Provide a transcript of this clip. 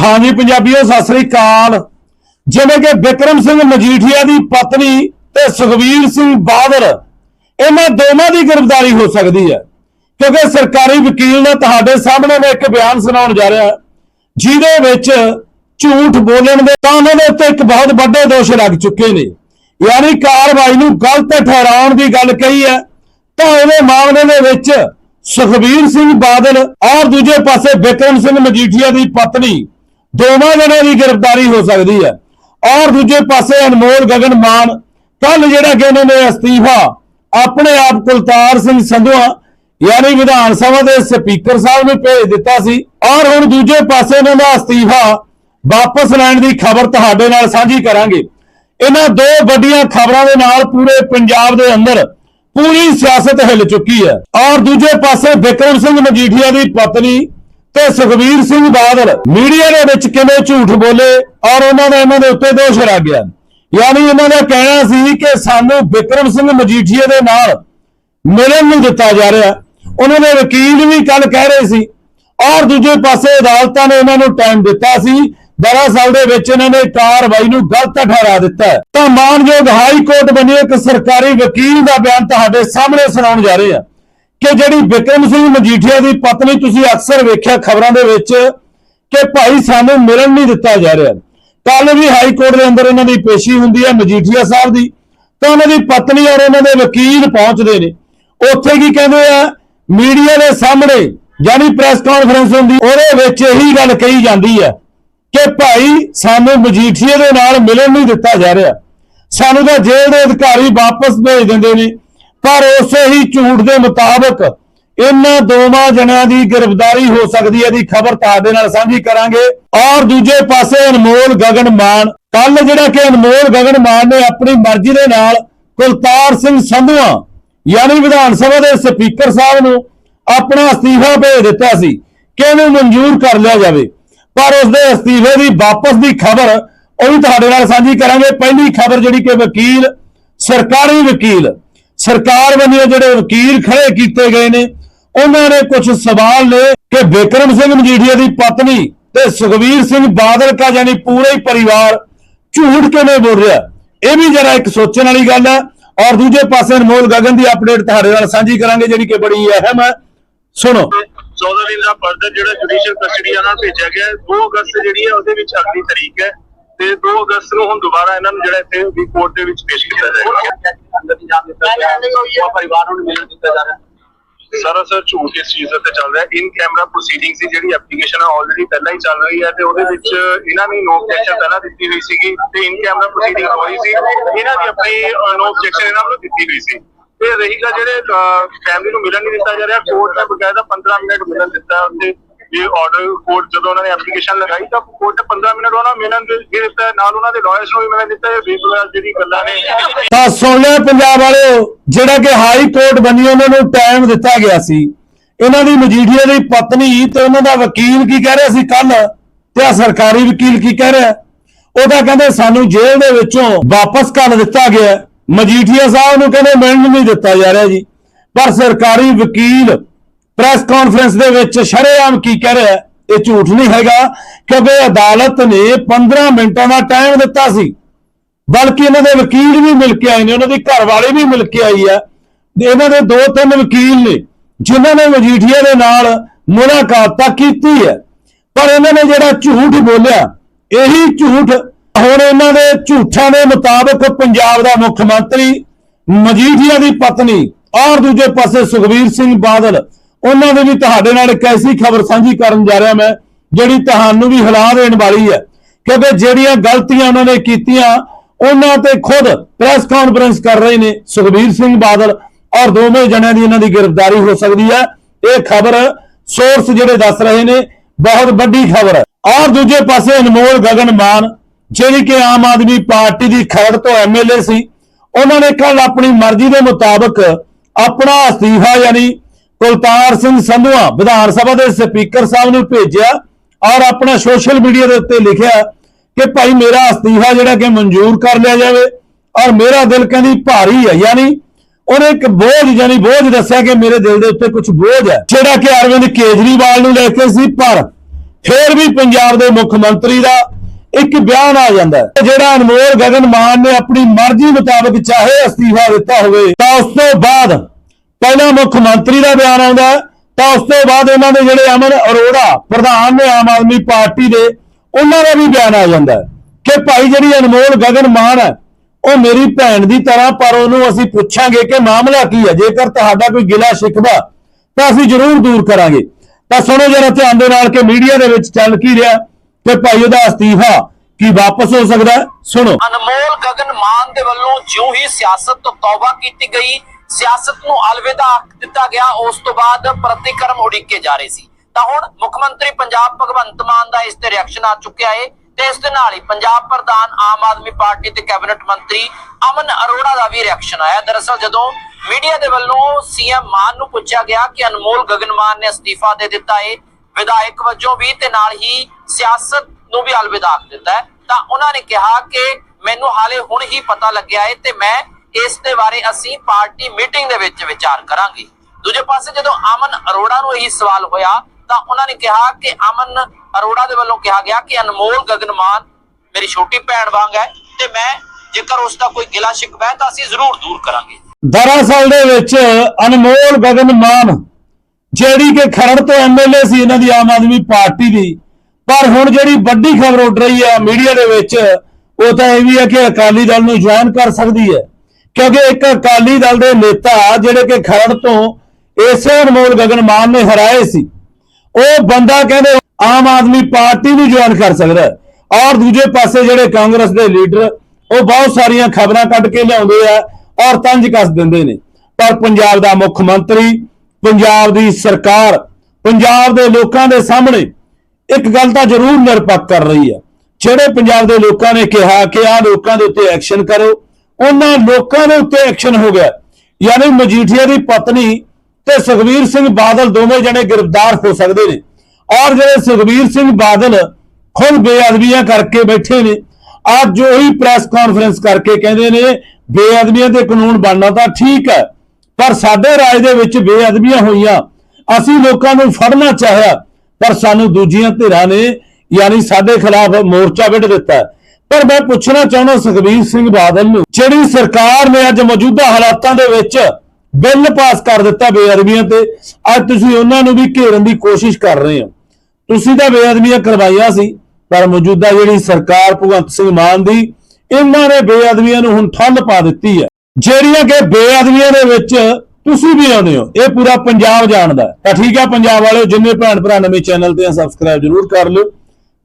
ਹਾਂਜੀ ਪੰਜਾਬੀਓ, ਸਤਿ ਸ੍ਰੀ ਅਕਾਲ। ਜਿਵੇਂ ਕਿ ਵਿਕਰਮ ਸਿੰਘ ਮਜੀਠੀਆ ਦੀ ਪਤਨੀ ਤੇ ਸੁਖਵੀਰ ਸਿੰਘ ਬਾਦਲ, ਇਹਨਾਂ ਦੋਵਾਂ ਦੀ ਗ੍ਰਿਫਤਾਰੀ ਹੋ ਸਕਦੀ ਹੈ। ਕਿਉਂਕਿ ਸਰਕਾਰੀ ਵਕੀਲ ਨੇ ਤੁਹਾਡੇ ਸਾਹਮਣੇ ਮੈਂ ਇੱਕ ਬਿਆਨ ਸੁਣਾਉਣ ਜਾ ਰਿਹਾ, ਜਿਹਦੇ ਵਿੱਚ ਝੂਠ ਬੋਲਣ ਦੇ ਤਾਂ ਉਹਨਾਂ ਦੇ ਉੱਤੇ ਇੱਕ ਬਹੁਤ ਵੱਡੇ ਦੋਸ਼ ਲੱਗ ਚੁੱਕੇ ਨੇ। ਯਾਨੀ ਕਾਰਵਾਈ ਨੂੰ ਗਲਤ ਠਹਿਰਾਉਣ ਦੀ ਗੱਲ ਕਹੀ ਹੈ, ਤਾਂ ਇਹਦੇ ਮਾਮਲੇ ਦੇ ਵਿੱਚ ਸੁਖਬੀਰ ਸਿੰਘ ਬਾਦਲ ਔਰ ਦੂਜੇ ਪਾਸੇ ਵਿਕਰਮ ਸਿੰਘ ਮਜੀਠੀਆ ਦੀ ਪਤਨੀ ਦੋਵਾਂ ਜਣਿਆਂ ਦੀ ਗ੍ਰਿਫਤਾਰੀ ਹੋ ਸਕਦੀ ਹੈ। ਔਰ ਦੂਜੇ ਪਾਸੇ ਅਨਮੋਲ ਗਗਨ ਮਾਨ ਕੱਲ ਜਿਹੜਾ ਕਿ ਉਹਨਾਂ ਨੇ ਅਸਤੀਫਾ ਆਪਣੇ ਆਪ ਕੁਲਤਾਰ ਸਿੰਘ ਸੰਧਵਾ ਯਾਨੀ ਵਿਧਾਨ ਸਭਾ ਦੇ ਸਪੀਕਰ ਸਾਹਿਬ ਨੂੰ ਭੇਜ ਦਿੱਤਾ ਸੀ। ਔਰ ਹੁਣ ਦੂਜੇ ਪਾਸੇ ਉਹਨਾਂ ਦਾ ਅਸਤੀਫਾ ਵਾਪਸ ਲੈਣ ਦੀ ਖਬਰ ਤੁਹਾਡੇ ਨਾਲ ਸਾਂਝੀ ਕਰਾਂਗੇ। ਇਹਨਾਂ ਦੋ ਵੱਡੀਆਂ ਖਬਰਾਂ ਦੇ ਨਾਲ ਪੂਰੇ ਪੰਜਾਬ ਦੇ ਅੰਦਰ ਪੂਰੀ ਸਿਆਸਤ ਹਿੱਲ ਚੁੱਕੀ ਹੈ। ਔਰ ਦੂਜੇ ਪਾਸੇ ਵਿਕਰਮ ਸਿੰਘ ਮਜੀਠੀਆ ਦੀ ਪਤਨੀ ਤੇ ਸੁਖਵੀਰ ਸਿੰਘ ਬਾਦਲ ਮੀਡੀਆ ਦੇ ਵਿੱਚ ਕਿਵੇਂ ਝੂਠ ਬੋਲੇ ਔਰ ਉਹਨਾਂ ਦਾ ਇਹਨਾਂ ਦੇ ਉੱਤੇ ਦੋਸ਼ ਲੱਗਿਆ ਯਾਨੀ ਇਹਨਾਂ ਦਾ ਕਹਿਣਾ ਸੀ ਕਿ ਸਾਨੂੰ ਵਿਕਰਮ ਸਿੰਘ ਮਜੀਠੀਆ ਦੇ ਨਾਲ ਮਿਲਣ ਨਹੀਂ ਦਿੱਤਾ ਜਾ ਰਿਹਾ। ਉਹਨਾਂ ਦੇ ਵਕੀਲ ਵੀ ਕੱਲ ਕਹਿ ਰਹੇ ਸੀ। ਔਰ ਦੂਜੇ ਪਾਸੇ ਅਦਾਲਤਾਂ ਨੇ ਇਹਨਾਂ ਨੂੰ ਟਾਈਮ ਦਿੱਤਾ ਸੀ। 12 ਸਾਲ ਦੇ ਵਿੱਚ ਇਹਨਾਂ ਨੇ ਕਾਰਵਾਈ ਨੂੰ ਗਲਤ ਠਹਿਰਾ ਦਿੱਤਾ। ਤਾਂ ਮਾਨਯੋਗ ਹਾਈ ਕੋਰਟ ਬਣੀ ਇੱਕ ਸਰਕਾਰੀ ਵਕੀਲ ਦਾ ਬਿਆਨ ਤੁਹਾਡੇ ਸਾਹਮਣੇ ਸੁਣਾਉਣ ਜਾ ਰਹੇ ਹਾਂ। ਕਿ ਜਿਹੜੀ ਵਿਕਰਮ ਸਿੰਘ ਮਜੀਠੀਆ ਦੀ ਪਤਨੀ ਤੁਸੀਂ ਅਕਸਰ ਵੇਖਿਆ ਖਬਰਾਂ ਦੇ ਵਿੱਚ ਕਿ ਭਾਈ ਸਾਨੂੰ ਮਿਲਣ ਨਹੀਂ ਦਿੱਤਾ ਜਾ ਰਿਹਾ। ਕੱਲ ਵੀ ਹਾਈ ਕੋਰਟ ਦੇ ਅੰਦਰ ਇਹਨਾਂ ਦੀ ਪੇਸ਼ੀ ਹੁੰਦੀ ਹੈ ਮਜੀਠੀਆ ਸਾਹਿਬ ਦੀ, ਤਾਂ ਉਹਨਾਂ ਦੀ ਪਤਨੀ ਔਰ ਉਹਨਾਂ ਦੇ ਵਕੀਲ ਪਹੁੰਚਦੇ ਨੇ। ਉੱਥੇ ਕੀ ਕਹਿੰਦੇ ਆ? ਮੀਡੀਆ ਦੇ ਸਾਹਮਣੇ, ਯਾਨੀ ਪ੍ਰੈਸ ਕਾਨਫਰੰਸ ਹੁੰਦੀ, ਉਹਦੇ ਵਿੱਚ ਇਹੀ ਗੱਲ ਕਹੀ ਜਾਂਦੀ ਹੈ ਕਿ ਭਾਈ ਸਾਨੂੰ ਮਜੀਠੀਏ ਦੇ ਨਾਲ ਮਿਲਣ ਨਹੀਂ ਦਿੱਤਾ ਜਾ ਰਿਹਾ। ਸਾਨੂੰ ਤਾਂ ਜੇਲ੍ਹ ਦੇ ਅਧਿਕਾਰੀ ਵਾਪਸ ਭੇਜ ਦਿੰਦੇ ਨੇ। ਪਰ ਉਸੇ ਹੀ ਝੂਠ ਦੇ ਮੁਤਾਬਕ ਇਹਨਾਂ ਦੋਵਾਂ ਜਣਿਆਂ ਦੀ ਗ੍ਰਿਫਤਾਰੀ ਹੋ ਸਕਦੀ ਹੈ ਦੀ ਖਬਰ ਤੁਹਾਡੇ ਨਾਲ ਸਾਂਝੀ ਕਰਾਂਗੇ। ਔਰ ਦੂਜੇ ਪਾਸੇ ਅਨਮੋਲ ਗਗਨ ਮਾਨ ਕੱਲ ਜਿਹੜਾ ਕਿ ਅਨਮੋਲ ਗਗਨ ਮਾਨ ਨੇ ਆਪਣੀ ਮਰਜ਼ੀ ਦੇ ਨਾਲ ਕੁਲਤਾਰ ਸਿੰਘ ਸੰਧਵਾ ਯਾਨੀ ਵਿਧਾਨ ਸਭਾ ਦੇ ਸਪੀਕਰ ਸਾਹਿਬ ਨੂੰ ਆਪਣਾ ਅਸਤੀਫਾ ਭੇਜ ਦਿੱਤਾ ਸੀ ਕਿ ਇਹਨੂੰ ਮਨਜ਼ੂਰ ਕਰ ਲਿਆ ਜਾਵੇ। ਪਰ ਉਸ ਦੇ ਅਸਤੀਫੇ ਦੀ ਵਾਪਸ ਦੀ ਖਬਰ ਉਹ ਵੀ ਤੁਹਾਡੇ ਨਾਲ ਸਾਂਝੀ ਕਰਾਂਗੇ। ਪਹਿਲੀ ਖਬਰ ਜਿਹੜੀ ਕਿ ਵਕੀਲ, ਸਰਕਾਰੀ ਵਕੀਲ ਸਰਕਾਰ ਵੱਲੋਂ ਜਿਹੜੇ ਵਕੀਲ ਖੜੇ ਕੀਤੇ ਗਏ ਨੇ, ਉਹਨਾਂ ਨੇ ਕੁਝ ਸਵਾਲ ਨੇ ਕਿ ਵਿਕਰਮ ਸਿੰਘ ਮਜੀਠੀਆ ਦੀ ਪਤਨੀ ਤੇ ਸੁਖਵੀਰ ਸਿੰਘ ਬਾਦਲ ਕਾ ਯਾਨੀ ਪੂਰਾ ਹੀ ਪਰਿਵਾਰ ਝੂਠ ਕਿਵੇਂ ਬੋਲ ਰਿਹਾ? ਇਹ ਵੀ ਜਰਾ ਇੱਕ ਸੋਚਣ ਵਾਲੀ ਗੱਲ ਹੈ ਔਰ ਦੂਜੇ ਪਾਸੇ ਅਨਮੋਲ ਗਗਨ ਦੀ ਅਪਡੇਟ ਤੁਹਾਡੇ ਨਾਲ ਸਾਂਝੀ ਕਰਾਂਗੇ, ਜਿਹੜੀ ਕਿ ਬੜੀ ਅਹਿਮ ਹੈ ਸੁਣੋ। 14 ਦਿਨ ਦਾ ਫਰਦਰ ਜਿਹੜਾ ਜੁਡੀਸ਼ੀਅਲ ਕਸਟਡੀ ਇਹਨਾਂ ਭੇਜਿਆ ਗਿਆ ਹੈ। 2 ਅਗਸਤ ਜਿਹੜੀ ਹੈ, ਉਹਦੇ ਵਿੱਚ ਅਗਲੀ ਤਰੀਕ ਹੈ। ਤੇ 2 ਅਗਸਤ ਨੂੰ ਹੁਣ ਦੁਬਾਰਾ ਇਹਨਾਂ ਨੂੰ ਜਿਹੜਾ ਇੱਥੇ ਵੀ ਕੋਰਟ ਦੇ ਵਿੱਚ ਪੇਸ਼ ਕੀਤਾ ਜਾਏਗਾ। ਅੰਦਰ ਦੀ ਜਾਣ ਦਿੱਤਾ ਗਿਆ। ਉਹ ਪਰਿਵਾਰ ਨੂੰ ਮਿਲਣ ਦਿੱਤਾ ਜਾ ਰਿਹਾ। ਸਰਾਸਰ ਝੂਠ ਇਸ ਚੀਜ਼ ਤੇ ਚੱਲ ਰਿਹਾ। ਇਨ ਕੈਮਰਾ ਪ੍ਰੋਸੀਡਿੰਗਸ ਦੀ ਜਿਹੜੀ ਐਪਲੀਕੇਸ਼ਨ ਹੈ ਆਲਰੇਡੀ ਪਹਿਲਾਂ ਹੀ ਚੱਲ ਰਹੀ ਹੈ ਤੇ ਉਹਦੇ ਵਿੱਚ ਇਹਨਾਂ ਨੇ ਨੋ objection ਪਹਿਲਾਂ ਦਿੱਤੀ ਹੋਈ ਸੀਗੀ ਤੇ ਇਨ ਕੈਮਰਾ ਪ੍ਰੋਸੀਡਿੰਗ ਹੋ ਰਹੀ ਸੀ। ਇਹਨਾਂ ਦੀ ਆਪਣੀ ਨੋ objection ਇਹਨਾਂ ਨੂੰ ਦਿੱਤੀ ਹੋਈ ਸੀ। ਤੇ ਰਹੀ ਗੱਲ ਜਿਹੜੇ ਫੈਮਿਲੀ ਨੂੰ ਮਿਲਣ ਨਹੀਂ ਦਿੱਤਾ ਜਾ ਰਿਹਾ। ਕੋਰਟ ਨੇ ਬਕਾਇਦਾ 15 ਮਿੰਟ ਮਿਲਣ ਦਿੱਤਾ ਉੱਤੇ ਇਹ ਆਰਡਰ ਕੋਰਟ ਜਦੋਂ ਉਹਨਾਂ ਨੇ ਐਪਲੀਕੇਸ਼ਨ ਲਗਾਈ ਤਾਂ ਕੋਰਟ ਨੇ 15 ਮਿੰਟ ਉਹਨਾਂ ਮਿਲਣ ਦੇ ਦਿੱਤਾ। ਨਾਲ ਉਹਨਾਂ ਦੇ ਲਾਇਰਸ ਨੂੰ ਵੀ ਮਿਲਣ ਦਿੱਤਾ ਇਹ ਬੇਬੁਨਿਆਦ ਜਿਹੜੀ ਗੱਲਾਂ ਨੇ। ਤਾਂ ਸੁਣ ਲਿਆ ਪੰਜਾਬ ਵਾਲਿਓ, ਜਿਹੜਾ ਕਿ ਹਾਈ ਕੋਰਟ ਬਣੀ ਉਹਨਾਂ ਨੂੰ ਟਾਈਮ ਦਿੱਤਾ ਗਿਆ ਸੀ। ਇਹਨਾਂ ਦੀ ਮਜੀਠੀਆ ਦੀ ਪਤਨੀ ਤੇ ਉਹਨਾਂ ਦਾ ਵਕੀਲ ਕੀ ਕਹਿ ਰਿਹਾ ਸੀ ਕੱਲ ਤੇ ਆ ਸਰਕਾਰੀ ਵਕੀਲ ਕੀ ਕਹਿ ਰਿਹਾ? ਉਹ ਤਾਂ ਕਹਿੰਦੇ ਸਾਨੂੰ ਜੇਲ੍ਹ ਦੇ ਵਿੱਚੋਂ ਵਾਪਸ ਕਰ ਦਿੱਤਾ ਗਿਆ। ਮਜੀਠੀਆ ਸਾਹਿਬ ਨੂੰ ਕਹਿੰਦੇ ਮਿਲਣ ਨਹੀਂ ਦਿੱਤਾ ਜਾ ਰਿਹਾ ਜੀ। ਪਰ ਸਰਕਾਰੀ ਵਕੀਲ ਪ੍ਰੈਸ ਕਾਨਫਰੰਸ ਦੇ ਵਿੱਚ ਸ਼ਰੇਆਮ ਕੀ ਕਹਿ ਰਿਹਾ ਇਹ ਝੂਠ ਨਹੀਂ ਹੈਗਾ, ਕਿਉਂਕਿ ਅਦਾਲਤ ਨੇ 15 ਮਿੰਟਾਂ ਦਾ ਟਾਈਮ ਦਿੱਤਾ ਸੀ। ਬਲਕਿ ਇਹਨਾਂ ਦੇ ਵਕੀਲ ਵੀ ਮਿਲ ਕੇ ਆਏ ਨੇ, ਉਹਨਾਂ ਦੀ ਘਰਵਾਲੀ ਵੀ ਮਿਲ ਕੇ ਆਈ ਹੈ। ਇਹਨਾਂ ਦੇ ਦੋ ਤਿੰਨ ਵਕੀਲ ਨੇ, ਜਿਨ੍ਹਾਂ ਨੇ ਮਜੀਠੀਆ ਦੇ ਨਾਲ ਮੁਲਾਕਾਤ ਤਾਂ ਕੀਤੀ ਹੈ, ਪਰ ਇਹਨਾਂ ਨੇ ਜਿਹੜਾ ਝੂਠ ਬੋਲਿਆ, ਇਹੀ ਝੂਠ ਹੁਣ ਇਹਨਾਂ ਦੇ ਝੂਠਾਂ ਦੇ ਮੁਤਾਬਕ ਪੰਜਾਬ ਦਾ ਮੁੱਖ ਮੰਤਰੀ, ਮਜੀਠੀਆ ਦੀ ਪਤਨੀ, ਔਰ ਦੂਜੇ ਪਾਸੇ ਸੁਖਵੀਰ ਸਿੰਘ ਬਾਦਲ ਉਹਨਾਂ ਦੇ ਵੀ ਤੁਹਾਡੇ ਨਾਲ ਇੱਕ ਐਸੀ ਖਬਰ ਸਾਂਝੀ ਕਰਨ ਜਾ ਰਿਹਾ ਮੈਂ, ਜਿਹੜੀ ਤੁਹਾਨੂੰ ਵੀ ਹਿਲਾ ਦੇਣ ਵਾਲੀ ਹੈ। ਕਿਉਂਕਿ ਜਿਹੜੀਆਂ ਗਲਤੀਆਂ ਉਹਨਾਂ ਨੇ ਕੀਤੀਆਂ, ਉਹਨਾਂ ਤੇ ਖੁਦ ਪ੍ਰੈਸ ਕਾਨਫਰੰਸ ਕਰ ਰਹੇ ਨੇ ਸੁਖਬੀਰ ਸਿੰਘ ਬਾਦਲ ਔਰ ਦੋਵੇਂ ਜਣਿਆਂ ਦੀ ਇਹਨਾਂ ਦੀ ਗ੍ਰਿਫਤਾਰੀ ਹੋ ਸਕਦੀ ਹੈ। ਇਹ ਖਬਰ ਸੋਰਸ ਜਿਹੜੇ ਦੱਸ ਰਹੇ ਨੇ, ਬਹੁਤ ਵੱਡੀ ਖਬਰ ਹੈ। ਔਰ ਦੂਜੇ ਪਾਸੇ ਅਨਮੋਲ ਗਗਨ ਮਾਨ, ਜਿਹੜੀ ਕਿ ਆਮ ਆਦਮੀ ਪਾਰਟੀ ਦੀ ਖਰੜ ਤੋਂ ਐਮਐਲਏ ਸੀ, ਉਹਨਾਂ ਨੇ ਕੱਲ ਆਪਣੀ ਮਰਜ਼ੀ ਦੇ ਮੁਤਾਬਕ ਆਪਣਾ ਅਸਤੀਫਾ, ਯਾਨੀ ਕੁਲਤਾਰ ਸਿੰਘ ਸੰਧਵਾ ਵਿਧਾਨ ਸਭਾ ਦੇ ਸਪੀਕਰ ਸਾਹਿਬ ਨੂੰ ਭੇਜਿਆ ਔਰ ਆਪਣਾ ਸੋਸ਼ਲ ਮੀਡੀਆ ਦੇ ਉੱਤੇ ਲਿਖਿਆ ਕਿ ਭਾਈ ਮੇਰਾ ਅਸਤੀਫਾ ਜਿਹੜਾ ਕਿ ਮਨਜ਼ੂਰ ਕਰ ਲਿਆ ਜਾਵੇ ਔਰ ਮੇਰਾ ਦਿਲ ਕਹਿੰਦੀ ਭਾਰੀ ਹੈ, ਯਾਨੀ ਉਹਨੇ ਇੱਕ ਬੋਝ, ਯਾਨੀ ਬੋਝ ਦੱਸਿਆ ਕਿ ਮੇਰੇ ਦਿਲ ਦੇ ਉੱਤੇ ਕੁਝ ਬੋਝ ਹੈ। ਜਿਹੜਾ ਕਿ ਅਰਵਿੰਦ ਕੇਜਰੀਵਾਲ ਨੂੰ ਲੈ ਕੇ ਸੀ, ਪਰ ਫੇਰ ਵੀ ਪੰਜਾਬ ਦੇ ਮੁੱਖ ਮੰਤਰੀ ਦਾ ਇੱਕ ਬਿਆਨ ਆ ਜਾਂਦਾ ਹੈ। ਜਿਹੜਾ ਅਨਮੋਲ ਗਗਨ ਮਾਨ ਨੇ ਆਪਣੀ ਮਰਜ਼ੀ ਮੁਤਾਬਕ ਚਾਹੇ ਅਸਤੀਫਾ ਦਿੱਤਾ ਹੋਵੇ, ਤਾਂ ਉਸ ਤੋਂ ਬਾਅਦ ਪਹਿਲਾਂ ਮੁੱਖ ਮੰਤਰੀ ਦਾ ਬਿਆਨ ਆਉਂਦਾ ਤਾਂ ਉਸ ਤੋਂ ਬਾਅਦ ਇਹਨਾਂ ਦੇ ਜਿਹੜੇ ਅਮਨ ਅਰੋੜਾ, ਪ੍ਰਧਾਨ ਨੇ ਆਮ ਆਦਮੀ ਪਾਰਟੀ ਦੇ, ਉਹਨਾਂ ਦਾ ਵੀ ਬਿਆਨ ਆ ਜਾਂਦਾ ਕਿ ਭਾਈ ਜਿਹੜੀ ਅਨਮੋਲ ਗਗਨ ਮਾਨ ਹੈ, ਉਹ ਮੇਰੀ ਭੈਣ ਦੀ ਤਰ੍ਹਾਂ, ਪਰ ਉਹਨੂੰ ਅਸੀਂ ਪੁੱਛਾਂਗੇ ਕਿ ਮਾਮਲਾ ਕੀ ਹੈ। ਜੇਕਰ ਤੁਹਾਡਾ ਕੋਈ ਗਿਲਾ ਸ਼ਿਕਵਾ, ਤਾਂ ਅਸੀਂ ਜ਼ਰੂਰ ਦੂਰ ਕਰਾਂਗੇ। ਤਾਂ ਸੁਣੋ ਜਰਾ ਧਿਆਨ ਦੇ ਨਾਲ ਕਿ ਮੀਡੀਆ ਦੇ ਵਿੱਚ ਚੱਲ ਕੀ ਰਿਹਾ, ਕਿ ਭਾਈ ਉਹਦਾ ਅਸਤੀਫਾ ਕੀ ਵਾਪਸ ਹੋ ਸਕਦਾ ਸੁਣੋ। ਅਨਮੋਲ ਗਗਨ ਮਾਨ ਦੇ ਵੱਲੋਂ ਜਿਉਂ ਹੀ ਸਿਆਸਤ ਤੋਂ ਤੌਬਾ ਕੀਤੀ ਗਈ ਸਿਆਸਤ ਨੂੰ ਅਲਵਿਦਾ ਦਿੱਤਾ ਗਿਆ, ਉਸ ਤੋਂ ਬਾਅਦ ਪ੍ਰਤੀਕਰਮ ਉਡੀਕੇ ਜਾ ਰਹੇ ਸੀ। ਤਾਂ ਹੁਣ ਮੁੱਖ ਮੰਤਰੀ ਪੰਜਾਬ ਭਗਵੰਤ ਮਾਨ ਦਾ ਇਸ ਤੇ ਰਿਐਕਸ਼ਨ ਆ ਚੁੱਕਿਆ ਹੈ ਤੇ ਇਸ ਦੇ ਨਾਲ ਹੀ ਪੰਜਾਬ ਪ੍ਰਧਾਨ ਆਮ ਆਦਮੀ ਪਾਰਟੀ ਤੇ ਕੈਬਨਿਟ ਮੰਤਰੀ ਅਮਨ ਅਰੋੜਾ ਦਾ ਵੀ ਰਿਐਕਸ਼ਨ ਆਇਆ। ਦਰਅਸਲ ਜਦੋਂ ਮੀਡੀਆ ਦੇ ਵੱਲੋਂ ਸੀਐਮ ਮਾਨ ਨੂੰ ਪੁੱਛਿਆ ਗਿਆ ਕਿ ਅਨਮੋਲ ਗਗਨ ਮਾਨ ਨੇ ਅਸਤੀਫਾ ਦੇ ਦਿੱਤਾ ਹੈ ਵਿਧਾਇਕ ਵਜੋਂ ਵੀ ਤੇ ਨਾਲ ਹੀ ਸਿਆਸਤ ਨੂੰ ਵੀ ਅਲਵਿਦਾ ਦਿੱਤਾ ਹੈ, ਤਾਂ ਉਹਨਾਂ ਨੇ ਕਿਹਾ ਕਿ ਮੈਨੂੰ ਹਾਲੇ ਹੁਣ ਹੀ ਪਤਾ ਲੱਗਿਆ ਹੈ ਤੇ ਮੈਂ ਇਸ ਦੇ ਬਾਰੇ ਅਸੀਂ ਪਾਰਟੀ ਮੀਟਿੰਗ ਦੇ ਵਿੱਚ ਵਿਚਾਰ ਕਰਾਂਗੇ। ਦੂਜੇ ਪਾਸੇ ਜਦੋਂ ਅਮਨ ਅਰੋੜਾ ਨੂੰ ਇਹੀ ਸਵਾਲ ਹੋਇਆ, ਤਾਂ ਉਹਨਾਂ ਨੇ ਕਿਹਾ ਕਿ ਅਮਨ ਅਰੋੜਾ ਦੇ ਵੱਲੋਂ ਕਿਹਾ ਗਿਆ ਕਿ ਅਨਮੋਲ ਗਗਨ ਮੇਰੀ ਛੋਟੀ ਭੈਣ ਵਾਂਗ ਹੈ ਤੇ ਮੈਂ ਜੇਕਰ ਉਸ ਦਾ ਕੋਈ ਗਿਲਾ ਸ਼ਿਕਵਾ ਹੈ ਤਾਂ ਅਸੀਂ ਜ਼ਰੂਰ ਦੂਰ ਕਰਾਂਗੇ। ਦਰਅਸਲ ਦੇ ਵਿੱਚ ਅਨਮੋਲ ਗਗਨ ਮਾਨ ਜਿਹੜੀ ਕਿ ਖਰੜ ਤੋਂ ਐਮਐਲਏ ਸੀ ਇਹਨਾਂ ਦੀ ਆਮ ਆਦਮੀ ਪਾਰਟੀ ਦੀ, ਪਰ ਹੁਣ ਜਿਹੜੀ ਵੱਡੀ ਖਬਰ ਉੱਡ ਰਹੀ ਹੈ ਮੀਡੀਆ ਦੇ ਵਿੱਚ, ਉਹ ਤਾਂ ਇਹ ਵੀ ਹੈ ਕਿ ਅਕਾਲੀ ਦਲ ਨੂੰ ਜੁਆਇਨ ਕਰ ਸਕਦੀ ਹੈ। ਕਿਉਂਕਿ ਇੱਕ ਅਕਾਲੀ ਦਲ ਦੇ ਨੇਤਾ ਜਿਹੜੇ ਕਿ ਖਰੜ ਤੋਂ ਇਸੇ ਅਨਮੋਲ ਗਗਨ ਮਾਨ ਨੇ ਹਰਾਏ ਸੀ, ਉਹ ਬੰਦਾ ਕਹਿੰਦੇ ਆਮ ਆਦਮੀ ਪਾਰਟੀ ਨੂੰ ਜੁਆਇਨ ਕਰ ਸਕਦਾ ਔਰ ਦੂਜੇ ਪਾਸੇ ਜਿਹੜੇ ਕਾਂਗਰਸ ਦੇ ਲੀਡਰ, ਉਹ ਬਹੁਤ ਸਾਰੀਆਂ ਖਬਰਾਂ ਕੱਢ ਕੇ ਲਿਆਉਂਦੇ ਆ ਔਰ ਤੰਜ ਕੱਸ ਦਿੰਦੇ ਨੇ। ਪਰ ਪੰਜਾਬ ਦਾ ਮੁੱਖ ਮੰਤਰੀ, ਪੰਜਾਬ ਦੀ ਸਰਕਾਰ, ਪੰਜਾਬ ਦੇ ਲੋਕਾਂ ਦੇ ਸਾਹਮਣੇ ਇੱਕ ਗੱਲ ਤਾਂ ਜ਼ਰੂਰ ਨਿਰਪੱਖ ਕਰ ਰਹੀ ਹੈ। ਜਿਹੜੇ ਪੰਜਾਬ ਦੇ ਲੋਕਾਂ ਨੇ ਕਿਹਾ ਕਿ ਆਹ ਲੋਕਾਂ ਦੇ ਉੱਤੇ ਐਕਸ਼ਨ ਕਰੋ ਉਹਨਾਂ ਲੋਕਾਂ ਦੇ ਉੱਤੇ ਐਕਸ਼ਨ ਹੋ ਗਿਆ। ਯਾਨੀ ਮਜੀਠੀਆ ਦੀ ਪਤਨੀ ਤੇ ਸੁਖਵੀਰ ਸਿੰਘ ਬਾਦਲ ਦੋਵੇਂ ਜਣੇ ਗ੍ਰਿਫਤਾਰ ਹੋ ਸਕਦੇ ਨੇ। ਔਰ ਜਿਹੜੇ ਸੁਖਵੀਰ ਸਿੰਘ ਬਾਦਲ ਖੁਦ ਬੇਅਦਬੀਆਂ ਕਰਕੇ ਬੈਠੇ ਨੇ, ਅੱਜ ਉਹੀ ਪ੍ਰੈਸ ਕਾਨਫਰੰਸ ਕਰਕੇ ਕਹਿੰਦੇ ਨੇ, ਬੇਅਦਬੀਆਂ ਤੇ ਕਾਨੂੰਨ ਬਣਨਾ ਤਾਂ ਠੀਕ ਹੈ, ਪਰ ਸਾਡੇ ਰਾਜ ਦੇ ਵਿੱਚ ਬੇਅਦਬੀਆਂ ਹੋਈਆਂ। ਅਸੀਂ ਲੋਕਾਂ ਨੂੰ ਫੜਨਾ ਚਾਹਿਆ, ਪਰ ਸਾਨੂੰ ਦੂਜੀਆਂ ਧਿਰਾਂ ਨੇ ਯਾਨੀ ਸਾਡੇ ਖਿਲਾਫ ਮੋਰਚਾ ਵਿੱਢ ਦਿੱਤਾ। ਪਰ ਮੈਂ ਪੁੱਛਣਾ ਚਾਹੁੰਦਾ ਸੁਖਬੀਰ ਸਿੰਘ ਬਾਦਲ ਨੂੰ, ਜਿਹੜੀ ਸਰਕਾਰ ਨੇ ਅੱਜ ਮੌਜੂਦਾ ਹਾਲਾਤਾਂ ਦੇ ਵਿੱਚ ਬਿੱਲ ਪਾਸ ਕਰ ਦਿੱਤਾ ਬੇਅਦਬੀਆਂ ਤੇ, ਅੱਜ ਤੁਸੀਂ ਉਹਨਾਂ ਨੂੰ ਵੀ ਘੇਰਨ ਦੀ ਕੋਸ਼ਿਸ਼ ਕਰ ਰਹੇ ਹੋ। ਤੁਸੀਂ ਤਾਂ ਬੇਅਦਬੀਆਂ ਕਰਵਾਈਆਂ ਸੀ, ਪਰ ਮੌਜੂਦਾ ਜਿਹੜੀ ਸਰਕਾਰ ਭਗਵੰਤ ਸਿੰਘ ਮਾਨ ਦੀ, ਇਹਨਾਂ ਨੇ ਬੇਅਦਬੀਆਂ ਨੂੰ ਹੁਣ ਠੱਲ ਪਾ ਦਿੱਤੀ ਹੈ। ਜਿਹੜੀਆਂ ਕਿ ਬੇਅਦਬੀਆਂ ਦੇ ਵਿੱਚ ਤੁਸੀਂ ਵੀ ਆਉਂਦੇ ਹੋ, ਇਹ ਪੂਰਾ ਪੰਜਾਬ ਜਾਣਦਾ ਤਾਂ ਠੀਕ ਹੈ, ਪੰਜਾਬ ਵਾਲਿਓ, ਜਿੰਨੇ ਭੈਣ ਭਰਾ ਨਵੇਂ ਚੈਨਲ ਤੇ ਸਬਸਕ੍ਰਾਈਬ ਜਰੂਰ ਕਰ ਲਿਓ।